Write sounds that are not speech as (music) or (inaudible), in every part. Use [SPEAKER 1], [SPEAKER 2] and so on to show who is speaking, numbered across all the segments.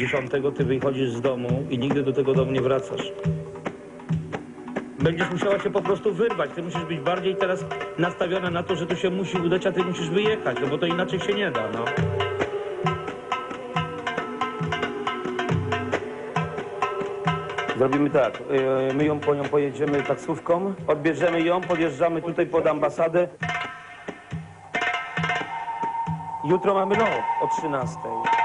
[SPEAKER 1] dziesiątego ty wychodzisz z domu i nigdy do tego domu nie wracasz. Będziesz musiała się po prostu wyrwać. Ty musisz być bardziej teraz nastawiona na to, że to się musi udać, a ty musisz wyjechać, no bo to inaczej się nie da, no. Zrobimy tak, yy, my ją po nią pojedziemy taksówką, odbierzemy ją, podjeżdżamy tutaj pod ambasadę. Jutro mamy lot o 13.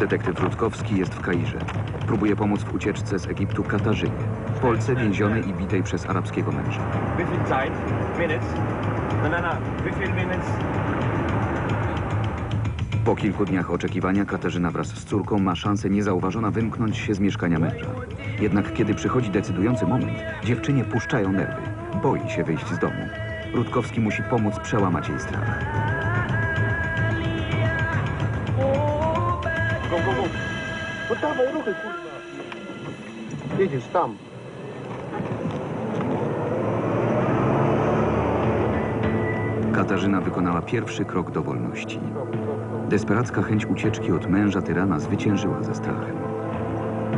[SPEAKER 2] Detektyw Rutkowski jest w Kairze. Próbuje pomóc w ucieczce z Egiptu Katarzynie, Polce więzionej i bitej przez arabskiego męża. Po kilku dniach oczekiwania Katarzyna wraz z córką ma szansę niezauważona wymknąć się z mieszkania męża. Jednak kiedy przychodzi decydujący moment, dziewczynie puszczają nerwy. Boi się wyjść z domu. Rutkowski musi pomóc przełamać jej strach.
[SPEAKER 3] Ruchy, kurwa. Tam.
[SPEAKER 2] Katarzyna wykonała pierwszy krok do wolności. Desperacka chęć ucieczki od męża tyrana zwyciężyła ze strachem.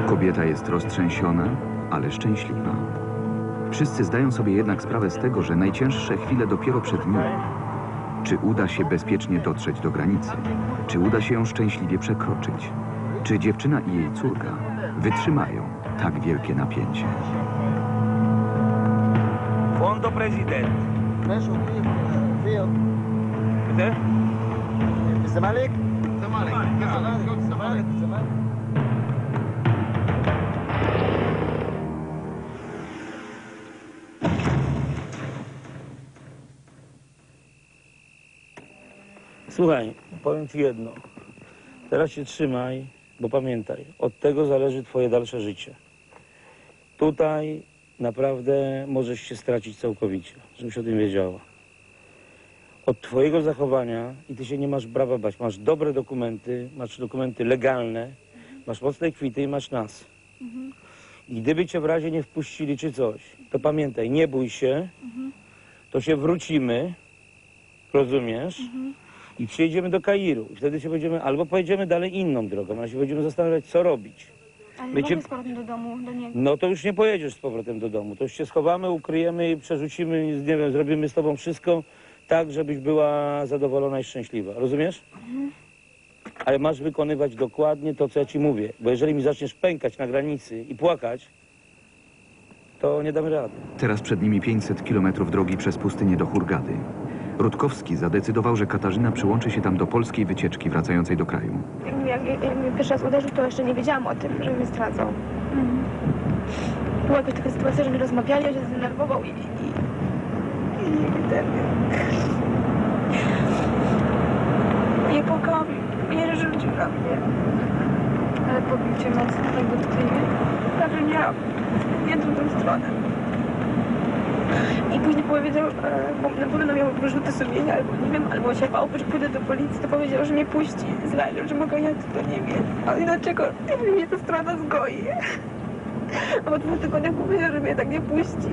[SPEAKER 2] Kobieta jest roztrzęsiona, ale szczęśliwa. Wszyscy zdają sobie jednak sprawę z tego, że najcięższe chwile dopiero przed nimi. Czy uda się bezpiecznie dotrzeć do granicy? Czy uda się ją szczęśliwie przekroczyć? Czy dziewczyna i jej córka wytrzymają tak wielkie napięcie?
[SPEAKER 4] Fondo
[SPEAKER 3] wie,
[SPEAKER 4] Bitte?
[SPEAKER 3] Zamalek? Zamalek. Zamalek. Zamalek.
[SPEAKER 1] Słuchaj, powiem ci jedno. Teraz się trzymaj, bo pamiętaj, od tego zależy twoje dalsze życie. Tutaj naprawdę możesz się stracić całkowicie, żebyś o tym wiedziała. Od twojego zachowania i ty się nie masz prawa bać. Masz dobre dokumenty, masz dokumenty legalne, masz mocne kwity i masz nas. I gdyby cię w razie nie wpuścili czy coś, to pamiętaj, nie bój się, to się wrócimy, rozumiesz? I przyjedziemy do Kairu. I wtedy się będziemy, albo pojedziemy dalej inną drogą, ale się będziemy zastanawiać, co robić.
[SPEAKER 5] A nie
[SPEAKER 1] Będzie-
[SPEAKER 5] z powrotem do domu, do niego.
[SPEAKER 1] No to już nie pojedziesz z powrotem do domu. To już się schowamy, ukryjemy i przerzucimy, nie wiem, zrobimy z tobą wszystko tak, żebyś była zadowolona i szczęśliwa. Rozumiesz? Ale masz wykonywać dokładnie to, co ja ci mówię. Bo jeżeli mi zaczniesz pękać na granicy i płakać, to nie damy rady.
[SPEAKER 2] Teraz przed nimi 500 kilometrów drogi przez pustynię do Hurgady. Rutkowski zadecydował, że Katarzyna przyłączy się tam do polskiej wycieczki wracającej do kraju.
[SPEAKER 5] Jak, jak, jak mnie pierwszy raz uderzył, to jeszcze nie wiedziałam o tym, że mnie zdradzał. Była jakaś taka sytuacja, że mi rozmawiali, on się zdenerwował i... i, i, i ten... Nie płakałam, nie rzucił na mnie. Ale pobił cię mocno, tak dotkliwie. Prawie miałam jedną tą stronę. I później powiedział, e, bo na pewno miał wyrzuty sumienia, albo nie wiem, albo się bał, że pójdę do policji, to powiedział, że mnie puści z że mogę jechać do Niemiec. A dlaczego mnie ta strona zgoi? (laughs) A po dwóch tygodniach powiedział, że mnie tak nie puści.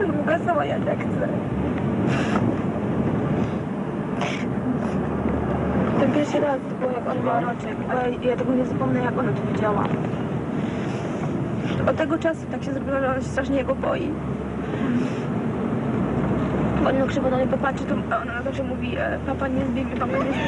[SPEAKER 5] Że mogę sama jechać jak chcę. Ten pierwszy raz to było jak on miał roczek, ale ja tego nie zapomnę, jak ona to widziała. Od tego czasu tak się zrobiło, że ona się strasznie jego boi. Ją krzywo na mnie popatrzy, to ona zawsze mówi, e, papa nie zbiegnie, papa nie zbiegnie.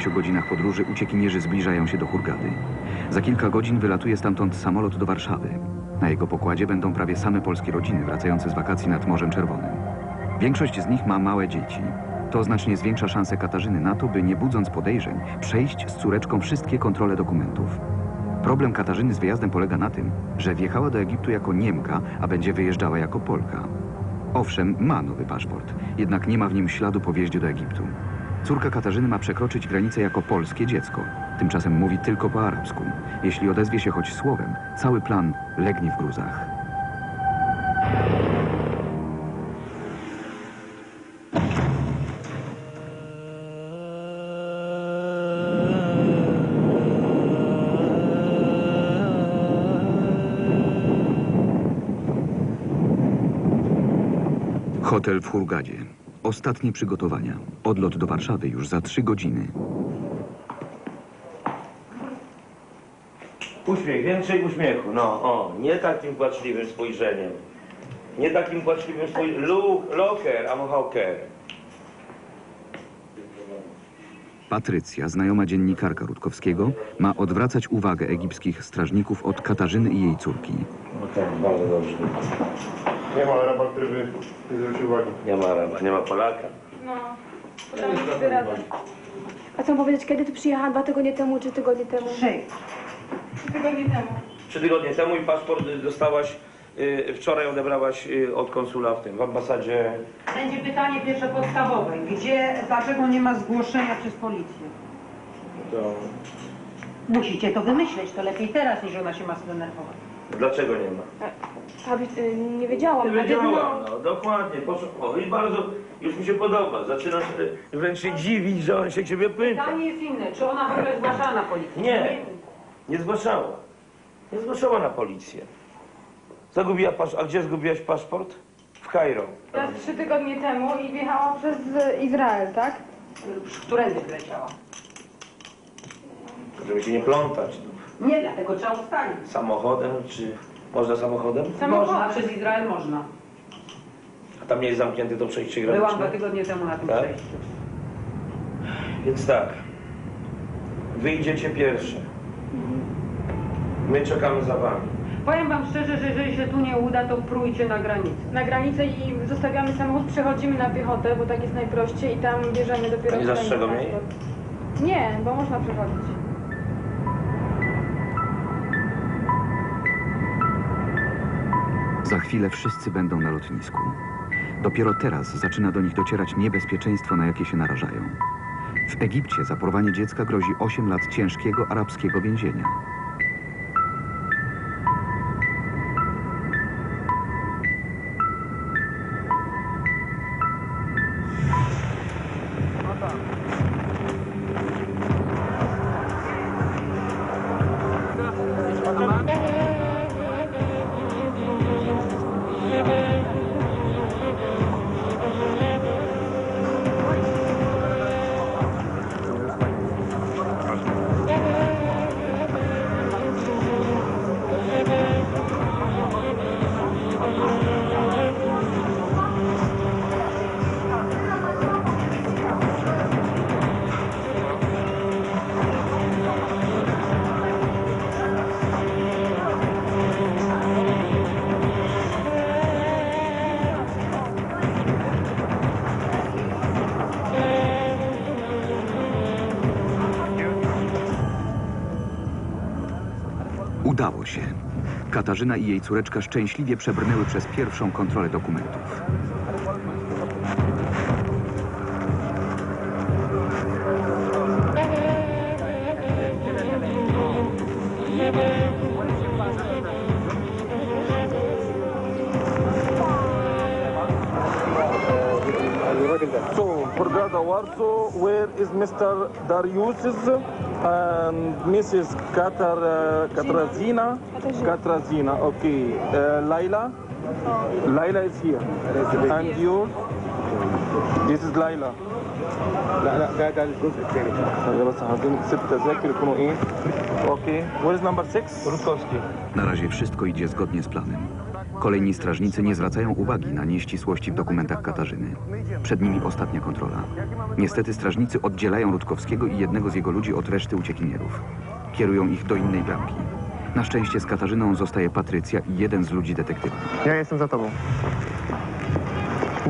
[SPEAKER 2] Pięciu godzinach podróży uciekinierzy zbliżają się do Hurgady. Za kilka godzin wylatuje stamtąd samolot do Warszawy. Na jego pokładzie będą prawie same polskie rodziny wracające z wakacji nad Morzem Czerwonym. Większość z nich ma małe dzieci. To znacznie zwiększa szanse Katarzyny na to, by nie budząc podejrzeń, przejść z córeczką wszystkie kontrole dokumentów. Problem Katarzyny z wyjazdem polega na tym, że wjechała do Egiptu jako Niemka, a będzie wyjeżdżała jako Polka. Owszem, ma nowy paszport, jednak nie ma w nim śladu po wjeździe do Egiptu. Córka Katarzyny ma przekroczyć granicę jako polskie dziecko. Tymczasem mówi tylko po arabsku. Jeśli odezwie się choć słowem, cały plan legnie w gruzach. Hotel w Hurgadzie. Ostatnie przygotowania. Odlot do Warszawy już za trzy godziny.
[SPEAKER 1] Uśmiech, więcej uśmiechu, no, o, nie takim płaczliwym spojrzeniem. Nie takim płaczliwym spojrzeniem. Lu, loker, a hoker.
[SPEAKER 2] Patrycja, znajoma dziennikarka Rutkowskiego, ma odwracać uwagę egipskich strażników od Katarzyny i jej córki.
[SPEAKER 1] No tak, bardzo dobrze.
[SPEAKER 3] Nie ma Araba, który by nie zwrócił uwagi.
[SPEAKER 1] Nie ma Araba, nie ma Polaka.
[SPEAKER 5] No, podam. A co mam powiedzieć, kiedy ty przyjechała? Dwa tygodnie temu czy tygodnie temu?
[SPEAKER 6] Trzy.
[SPEAKER 5] Trzy tygodnie temu.
[SPEAKER 1] Trzy tygodnie temu i paszport dostałaś, y, wczoraj odebrałaś y, od konsula w tym, w ambasadzie.
[SPEAKER 6] Będzie pytanie pierwsze podstawowe. Gdzie, dlaczego nie ma zgłoszenia przez policję?
[SPEAKER 1] To...
[SPEAKER 6] Musicie to wymyśleć, to lepiej teraz niż ona się ma zdenerwować.
[SPEAKER 1] Dlaczego nie ma?
[SPEAKER 5] Fabi, y, nie wiedziałam.
[SPEAKER 1] Nie wiedziałam, no dokładnie. Poszło, o, i bardzo, już mi się podoba. Zaczyna się wręcz się dziwić, że on się ciebie pyta.
[SPEAKER 6] Pytanie jest inne, czy ona w ogóle zgłaszała na policję?
[SPEAKER 1] Nie, nie zgłaszała. Nie zgłaszała na policję. Zagubiła pasz... A gdzie zgubiłaś paszport? W Kairo.
[SPEAKER 5] Teraz trzy tygodnie temu i wjechała przez y, Izrael, tak?
[SPEAKER 6] Którędy wleciała?
[SPEAKER 1] Żeby się nie plątać.
[SPEAKER 6] Nie, dlatego trzeba ustalić.
[SPEAKER 1] Samochodem, czy... Można samochodem?
[SPEAKER 6] Można, przez Izrael można.
[SPEAKER 1] A tam nie jest zamknięte to przejście
[SPEAKER 6] Byłam
[SPEAKER 1] graniczne?
[SPEAKER 6] dwa tygodnie temu na tym
[SPEAKER 1] Tak?
[SPEAKER 6] przejściu.
[SPEAKER 1] Więc tak. Wyjdziecie pierwsze. My czekamy za wami.
[SPEAKER 6] Powiem wam szczerze, że jeżeli się tu nie uda, to prójcie na granicę.
[SPEAKER 5] Na granicę i zostawiamy samochód, przechodzimy na piechotę, bo tak jest najprościej i tam bierzemy dopiero...
[SPEAKER 1] A nie
[SPEAKER 5] tutaj
[SPEAKER 1] zastrzegą
[SPEAKER 5] na
[SPEAKER 1] jej?
[SPEAKER 5] Nie, bo można przechodzić.
[SPEAKER 2] Za chwilę wszyscy będą na lotnisku. Dopiero teraz zaczyna do nich docierać niebezpieczeństwo, na jakie się narażają. W Egipcie za porwanie dziecka grozi 8 lat ciężkiego arabskiego więzienia. Katarzyna i jej córeczka szczęśliwie przebrnęły przez pierwszą kontrolę dokumentów.
[SPEAKER 3] So, Hurghada, Warsaw, where is Mr. Darius and Mrs. Katar, uh, Katrazina? Katrazina, okay. Uh, Laila? Laila is here. And you? This is Laila. لا لا ده ده الجزء الثاني بس عايزين ست تذاكر يكونوا ايه اوكي وير از نمبر 6 روتكوفسكي
[SPEAKER 2] Na razie wszystko idzie zgodnie z planem. Kolejni strażnicy nie zwracają uwagi na nieścisłości w dokumentach Katarzyny. Przed nimi ostatnia kontrola. Niestety strażnicy oddzielają Rutkowskiego i jednego z jego ludzi od reszty uciekinierów. Kierują ich do innej bramki. Na szczęście z Katarzyną zostaje Patrycja i jeden z ludzi detektywa.
[SPEAKER 3] Ja jestem za tobą.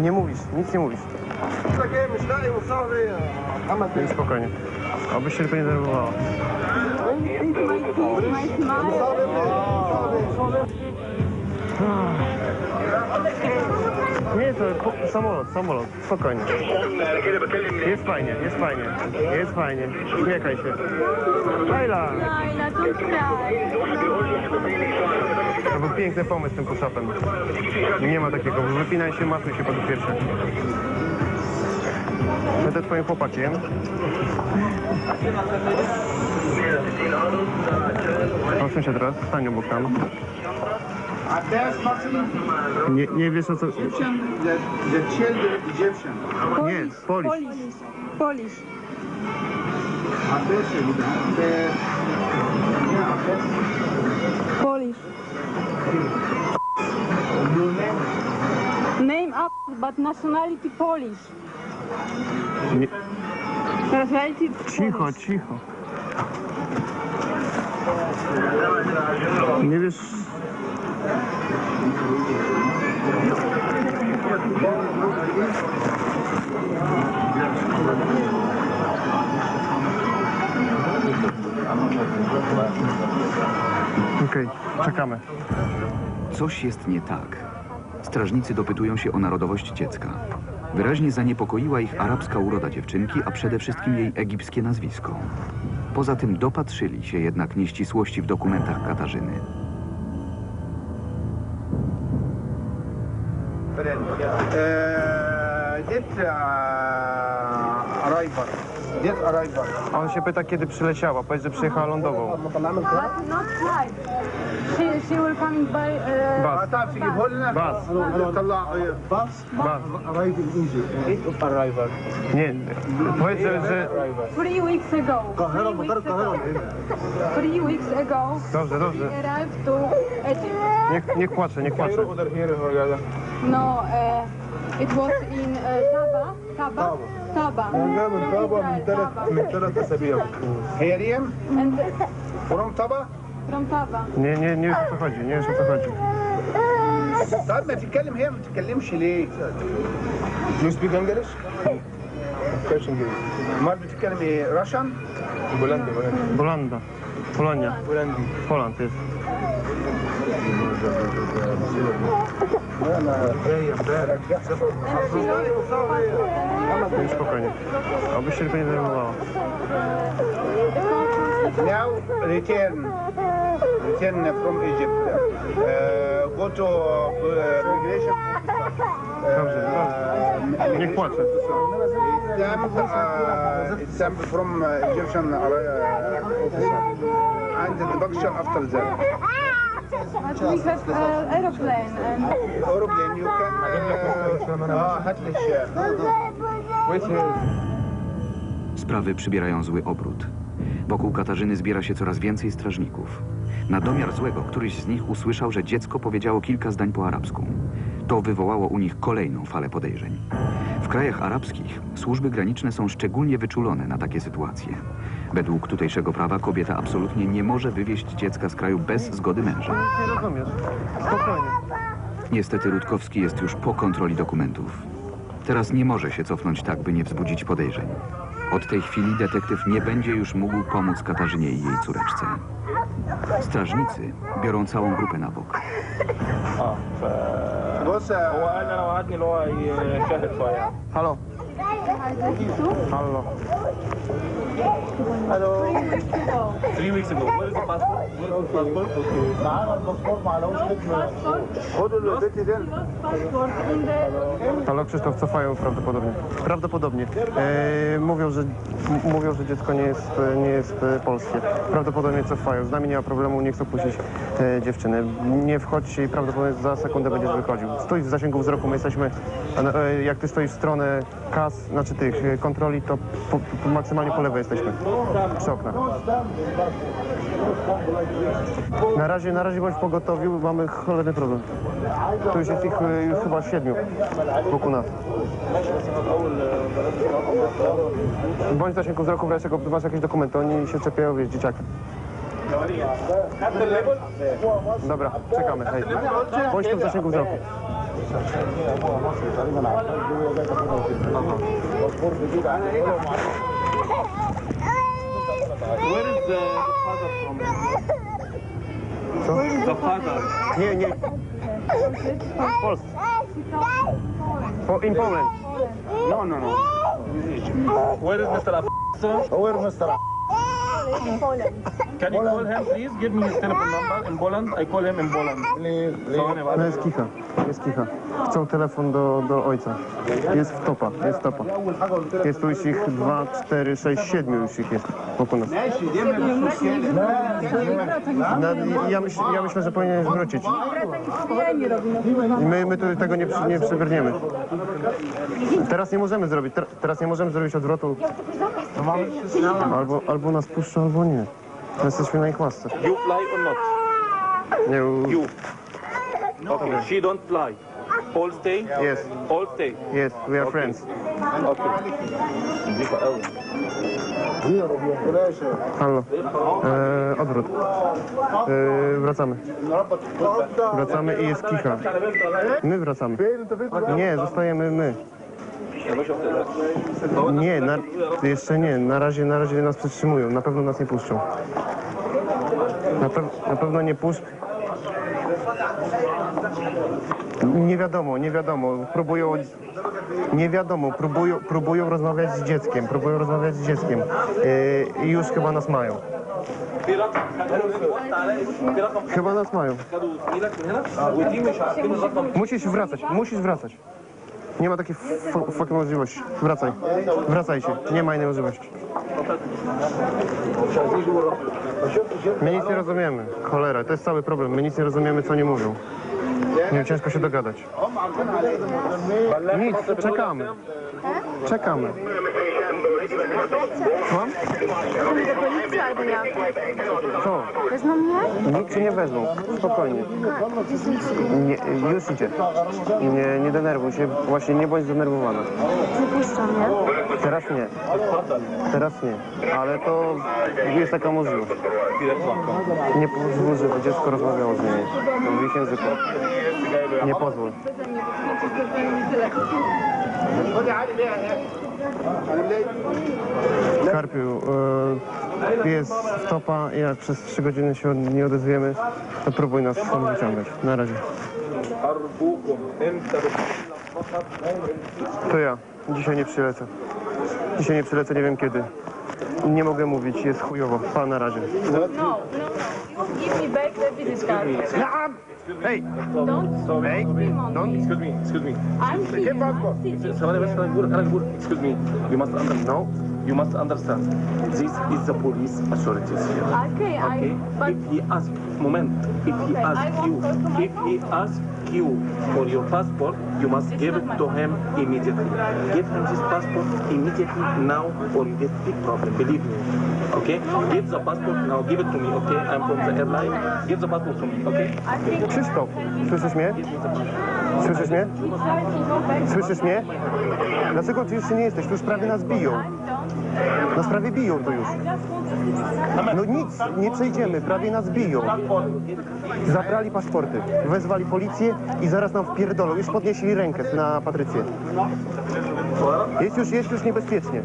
[SPEAKER 3] Nie mówisz, nic nie mówisz. Spokojnie. Obyś się tylko nie denerwowała.
[SPEAKER 7] Nie, to po, samolot, samolot, spokojnie. Jest fajnie, jest fajnie, jest fajnie. Uśmiechaj się. Laila!
[SPEAKER 8] Laila, cry.
[SPEAKER 7] To był piękny pomysł z tym push-upem. Nie ma takiego, wypinaj się, masuj się po raz pierwszy. Będę twoim chłopakiem. Odsuń się teraz, stań obok tam. Nie, nie wiesz o co...
[SPEAKER 9] Egyptian, the, the children Egyptian.
[SPEAKER 7] Nie, Polish.
[SPEAKER 8] Polish. Polish. Polish.
[SPEAKER 9] Name?
[SPEAKER 8] Name up, but nationality Polish.
[SPEAKER 7] Nie,
[SPEAKER 8] Nationality
[SPEAKER 7] cicho,
[SPEAKER 8] Polish.
[SPEAKER 7] cicho. Nie wiesz... Okej, czekamy.
[SPEAKER 2] Coś jest nie tak. Strażnicy dopytują się o narodowość dziecka. Wyraźnie zaniepokoiła ich arabska uroda dziewczynki, a przede wszystkim jej egipskie nazwisko. Poza tym dopatrzyli się jednak nieścisłości w dokumentach Katarzyny.
[SPEAKER 9] arrival. This arrival.
[SPEAKER 7] A on się pyta, kiedy przyleciała. Powiedz, że przyjechała lądową.
[SPEAKER 8] She, she will coming by... Uh,
[SPEAKER 7] Bus.
[SPEAKER 9] Bus. Bus.
[SPEAKER 7] Bus.
[SPEAKER 9] Arrival in Egypt. Arrival.
[SPEAKER 7] Nie, powiedz, że...
[SPEAKER 8] Three weeks ago. Three weeks ago. Three weeks ago.
[SPEAKER 7] Dobrze, dobrze.
[SPEAKER 8] we arrived to Egypt. No, uh, it was in uh, Taba. Taba. Taba.
[SPEAKER 9] جاي من طابة من ثلاث من ثلاث أسابيع. هي ريم
[SPEAKER 8] And
[SPEAKER 9] فروم طابة؟
[SPEAKER 8] from Taba.
[SPEAKER 7] Nie, nie, nie wiesz o co chodzi, nie wiesz o co chodzi.
[SPEAKER 9] طيب ما تتكلم هي ما تتكلمش ليه؟ You speak English? كويس انجليزي. امال بتتكلم ايه؟ راشن؟ بولندي بولندي
[SPEAKER 7] Polanda. Polonia.
[SPEAKER 9] بولندي
[SPEAKER 7] Poland Spokojnie. Obyś się nie denerwowała.
[SPEAKER 9] Now return. Return from Egypt. Uh, go to uh, immigration.
[SPEAKER 7] Dobrze, dobrze. Niech płacze.
[SPEAKER 9] Stamp, uh, stamp from uh, Egyptian uh. And the deduction after that.
[SPEAKER 2] Sprawy przybierają zły obrót. Wokół Katarzyny zbiera się coraz więcej strażników. Na domiar złego któryś z nich usłyszał, że dziecko powiedziało kilka zdań po arabsku. To wywołało u nich kolejną falę podejrzeń. W krajach arabskich służby graniczne są szczególnie wyczulone na takie sytuacje. Według tutejszego prawa kobieta absolutnie nie może wywieźć dziecka z kraju bez zgody męża.
[SPEAKER 7] Nie rozumiesz. Spokojnie.
[SPEAKER 2] Niestety Rutkowski jest już po kontroli dokumentów. Teraz nie może się cofnąć tak, by nie wzbudzić podejrzeń. Od tej chwili detektyw nie będzie już mógł pomóc Katarzynie i jej córeczce. Strażnicy biorą całą grupę na bok.
[SPEAKER 3] Halo.
[SPEAKER 7] Halo. Halo.
[SPEAKER 3] Three weeks ago. Where is the passport? Where is the passport? Okay.
[SPEAKER 9] معانا الباسبور معلوش خدوا البيت ده
[SPEAKER 8] passport in the
[SPEAKER 7] Halo, Krzysztof, cofają prawdopodobnie. Prawdopodobnie. E, mówią, że, m- mówią, że dziecko nie jest, e, nie jest e, polskie. Prawdopodobnie cofają. Z nami nie ma problemu, nie chcą puścić e, dziewczyny. Nie wchodźcie i prawdopodobnie za sekundę będziesz wychodził. Stój w zasięgu wzroku, my jesteśmy, a, e, jak ty stoisz w stronę kas, znaczy tych e, kontroli, to po, po, maksymalnie po lewej jesteśmy. Przy oknach. Na razie, na razie bądź pogotowiu, mamy cholerny problem. Tu już jest ich e, już chyba siedmiu wokół nas. Bądź w zasięgu wzroku, w razie czego masz jakieś dokumenty, oni się czepiają, wiesz, dzieciaki. Dobra, czekamy, hej. Bądź tu w zasięgu wzroku.
[SPEAKER 3] Where is the, father from? Where is the father?
[SPEAKER 7] Here, here. False. For, in Poland?
[SPEAKER 9] No, no, no.
[SPEAKER 3] Where is Mr. Sir?
[SPEAKER 9] Where is Mr.
[SPEAKER 3] Can you call him, please? Give me his telephone number in Poland. I call him in Poland. Please,
[SPEAKER 7] please. Jest kicha. Jest kicha. Chcą telefon do, do ojca. Jest w topa, jest topa. Jest tu już ich 2, 4, 6, 7 już ich jest wokół nas. Na, ja, myśl, ja myślę, że powinieneś wrócić. My, my tu tego nie, przy- nie przebrniemy. Teraz nie możemy zrobić, ter, teraz nie możemy zrobić odwrotu. Albo, albo nas puszczą, albo nie. My jesteśmy na ich łasce.
[SPEAKER 3] You fly or not?
[SPEAKER 7] Nie,
[SPEAKER 3] You. Okay. She don't fly. All stay.
[SPEAKER 7] Yes.
[SPEAKER 3] All stay.
[SPEAKER 7] Yes, we are friends. Halo. E, odwrót. E, wracamy. Wracamy i jest kicha. My wracamy. Nie, zostajemy my. Nie, na, jeszcze nie. Na razie, na razie nas przytrzymują. Na pewno nas nie puszczą. Na, pew, na pewno nie puszczą. Nie wiadomo, nie wiadomo. Próbują. Nie wiadomo, próbują, próbują rozmawiać z dzieckiem. Próbują rozmawiać z dzieckiem. Yy, I już chyba nas mają. Chyba nas mają. Musisz wracać, musisz wracać. Nie ma takiej fucking możliwości. Wracaj. Wracaj się. Nie ma innej możliwości. My nic nie rozumiemy. Cholera, to jest cały problem. My nic nie rozumiemy, co nie mówią. Nie ciężko się dogadać. Nic, czekamy. Czekamy. Słucham?
[SPEAKER 8] Policja albo ja.
[SPEAKER 7] Co?
[SPEAKER 8] Wezmą mnie?
[SPEAKER 7] Nikt cię nie wezmą. Spokojnie. Nie, już idzie. Nie, nie denerwuj się. Właśnie nie bądź zdenerwowana.
[SPEAKER 8] Nie puszczą mnie.
[SPEAKER 7] Teraz nie. Teraz nie. Ale to jest taka możliwość. Nie pozwól, żeby dziecko rozmawiało z nimi. W ich języku. Nie pozwól. Karpiu, e, jest stopa i jak przez trzy godziny się nie odezwiemy, to próbuj nas stąd wyciągać. Na razie. To ja. Dzisiaj nie przylecę. Dzisiaj nie przylecę, nie wiem kiedy. Nie mogę mówić, jest chujowo. Pa na razie.
[SPEAKER 5] Give me back the business card.
[SPEAKER 7] Hej!
[SPEAKER 5] Don't
[SPEAKER 7] Hej! Don't.
[SPEAKER 3] Excuse me. Excuse me.
[SPEAKER 5] I'm here.
[SPEAKER 3] Sorry, Mr. Angur, Angur, Excuse me. You must understand.
[SPEAKER 7] No.
[SPEAKER 3] You must understand. This is the police authorities here.
[SPEAKER 5] Okay,
[SPEAKER 3] Okay.
[SPEAKER 5] I. But
[SPEAKER 3] If he asks, moment. If he asks you, if he asks you for your passport, you must give it to him immediately. Give him this passport immediately now, or you get big problem. Believe me. Okay. Give the passport now. Give it to me. Okay. I'm from the airline. Give the passport to me. Okay.
[SPEAKER 7] Krzysztof, słyszysz mnie? Słyszysz mnie? Słyszysz mnie? Dlaczego ty jeszcze nie jesteś? Tu już prawie nas biją. Nas prawie biją tu już. No nic, nie przejdziemy, prawie nas biją. Zabrali paszporty, wezwali policję i zaraz nam wpierdolą. Już podnieśli rękę na Patrycję. Jest już, jest już niebezpiecznie.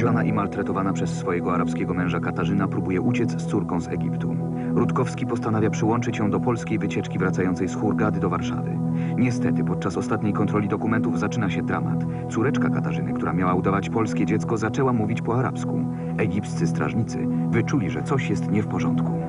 [SPEAKER 2] Żona i maltretowana przez swojego arabskiego męża Katarzyna próbuje uciec z córką z Egiptu. Rutkowski postanawia przyłączyć ją do polskiej wycieczki wracającej z Hurgady do Warszawy. Niestety podczas ostatniej kontroli dokumentów zaczyna się dramat. Córeczka Katarzyny, która miała udawać polskie dziecko, zaczęła mówić po arabsku. Egipscy strażnicy wyczuli, że coś jest nie w porządku.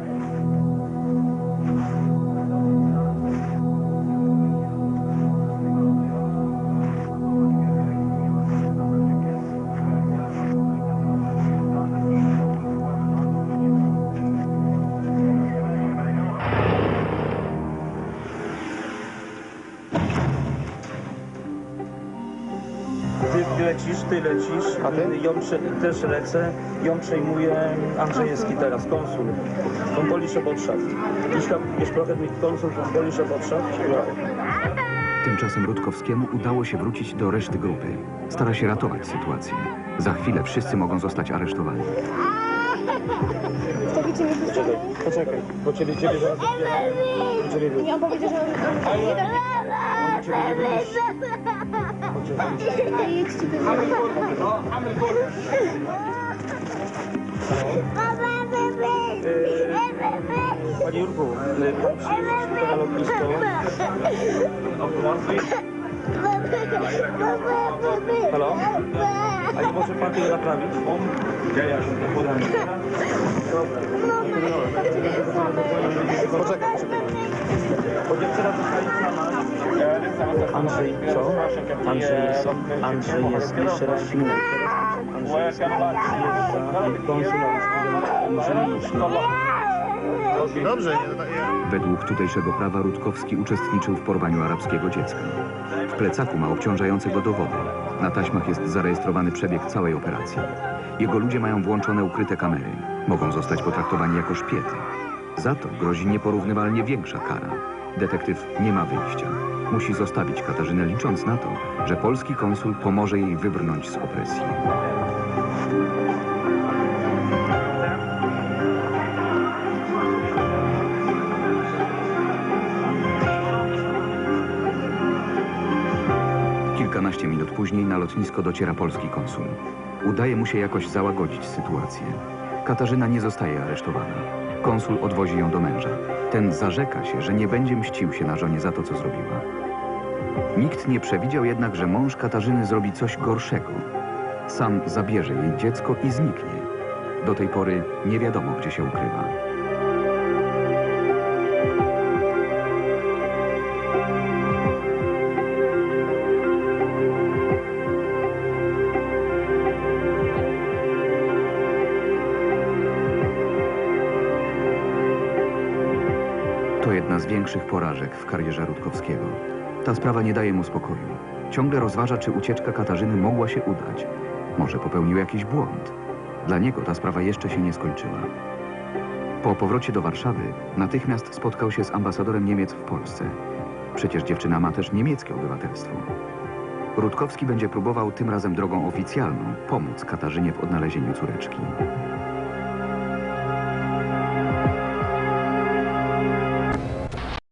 [SPEAKER 7] A ty?
[SPEAKER 1] ją też lecę, ją przejmuje Andrzejewski teraz, konsul. Von Polisze Botschaft. Gesprochen mit Konsul von Polisze Botschaft.
[SPEAKER 2] Tymczasem Rutkowskiemu udało się wrócić do reszty grupy. Stara się ratować sytuację. Za chwilę wszyscy mogą zostać aresztowani.
[SPEAKER 5] Wstawicie mnie tu
[SPEAKER 1] Czekaj, poczekaj, bo ciebie, ciebie zaraz odbieram. Ciebie
[SPEAKER 5] I on powiedział, że nie
[SPEAKER 1] nie wypuści.
[SPEAKER 5] jedźcie do
[SPEAKER 1] Panie Jurku, y, pan przyjechał na lotnisko. Halo? A nie może pan tego naprawić? Ja, ja, podam.
[SPEAKER 7] Poczekaj,
[SPEAKER 1] Bo dziewczyna zostaje sama. Andrzej, co? Andrzej jest, Andrzej jest, jeszcze raz. Andrzej jest.
[SPEAKER 7] Dobrze.
[SPEAKER 2] Według tutejszego prawa Rutkowski uczestniczył w porwaniu arabskiego dziecka. W plecaku ma obciążające go dowody. Na taśmach jest zarejestrowany przebieg całej operacji. Jego ludzie mają włączone ukryte kamery. Mogą zostać potraktowani jako szpiety. Za to grozi nieporównywalnie większa kara. Detektyw nie ma wyjścia. Musi zostawić Katarzynę licząc na to, że polski konsul pomoże jej wybrnąć z opresji. Kilkanaście minut później na lotnisko dociera polski konsul. Udaje mu się jakoś załagodzić sytuację. Katarzyna nie zostaje aresztowana. Konsul odwozi ją do męża. Ten zarzeka się, że nie będzie mścił się na żonie za to, co zrobiła. Nikt nie przewidział jednak, że mąż Katarzyny zrobi coś gorszego. Sam zabierze jej dziecko i zniknie. Do tej pory nie wiadomo, gdzie się ukrywa. Jedna z większych porażek w karierze Rutkowskiego. Ta sprawa nie daje mu spokoju. Ciągle rozważa, czy ucieczka Katarzyny mogła się udać. Może popełnił jakiś błąd. Dla niego ta sprawa jeszcze się nie skończyła. Po powrocie do Warszawy natychmiast spotkał się z ambasadorem Niemiec w Polsce. Przecież dziewczyna ma też niemieckie obywatelstwo. Rutkowski będzie próbował tym razem drogą oficjalną pomóc Katarzynie w odnalezieniu córeczki.